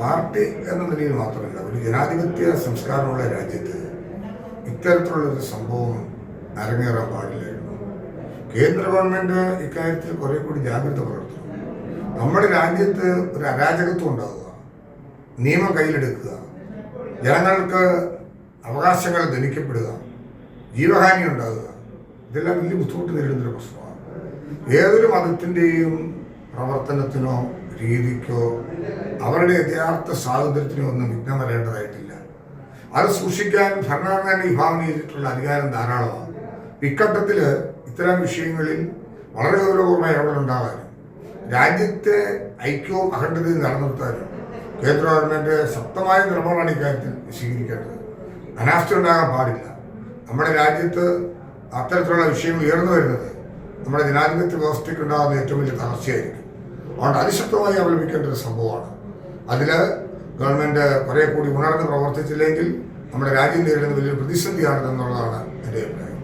Party എന്ന നിലയിൽ മാത്രമല്ല ഒരു ജനാധിപത്യ സംസ്കാരമുള്ള രാജ്യത്ത് ഇത്തരത്തിലുള്ളൊരു സംഭവം അരങ്ങേറാൻ പാടില്ലായിരുന്നു. കേന്ദ്ര ഗവൺമെന്റ് ഇക്കാര്യത്തിൽ കുറെ കൂടി ജാഗ്രത പുലർത്തണം നമ്മുടെ രാജ്യത്ത് ഒരു അരാജകത്വം ഉണ്ടാവുക നിയമം കയ്യിലെടുക്കുക ജനങ്ങൾക്ക് അവകാശങ്ങൾ ധനിക്കപ്പെടുക ജീവഹാനി ഉണ്ടാകുക ഇതെല്ലാം വലിയ ബുദ്ധിമുട്ട് നേരിടുന്നൊരു പ്രശ്നമാണ്. ഏതൊരു മതത്തിന്റെയും പ്രവർത്തനത്തിനോ രീതിക്കോ അവരുടെ യഥാർത്ഥ സ്വാതന്ത്ര്യത്തിനോ ഒന്നും വിഘ്നം വരേണ്ടതായിട്ടില്ല. അത് സൂക്ഷിക്കാൻ ഭരണഘടനാ വിഭാവന ചെയ്തിട്ടുള്ള അധികാരം ധാരാളമാണ്. ഇക്കട്ടത്തിൽ ഇത്തരം വിഷയങ്ങളിൽ വളരെ ഗൗരവപൂർവമായ ഇടപെടലുണ്ടാകാനും രാജ്യത്തെ ഐക്യവും അഖണ്ഡതയും നിലനിർത്താനും കേന്ദ്ര ഗവൺമെന്റ് ശക്തമായ നിലപാടാണ് ഇക്കാര്യത്തിൽ സ്വീകരിക്കേണ്ടത്. അനാസ്ഥ ഉണ്ടാകാൻ പാടില്ല. നമ്മുടെ രാജ്യത്ത് അത്തരത്തിലുള്ള വിഷയം ഉയർന്നു വരുന്നത് നമ്മുടെ ജനാധിപത്യ വ്യവസ്ഥയ്ക്ക് ഉണ്ടാകുന്ന ഏറ്റവും വലിയ തകർച്ചയായിരിക്കും അതുകൊണ്ട് അതിശക്തമായി അവലംബിക്കേണ്ട ഒരു സംഭവമാണ്. അതിൽ ഗവൺമെന്റ് കുറേ കൂടി ഉണർന്ന് പ്രവർത്തിച്ചില്ലെങ്കിൽ നമ്മുടെ രാജ്യം നേരിടുന്ന വലിയൊരു പ്രതിസന്ധിയാണെന്നുള്ളതാണ് എന്റെ അഭിപ്രായം.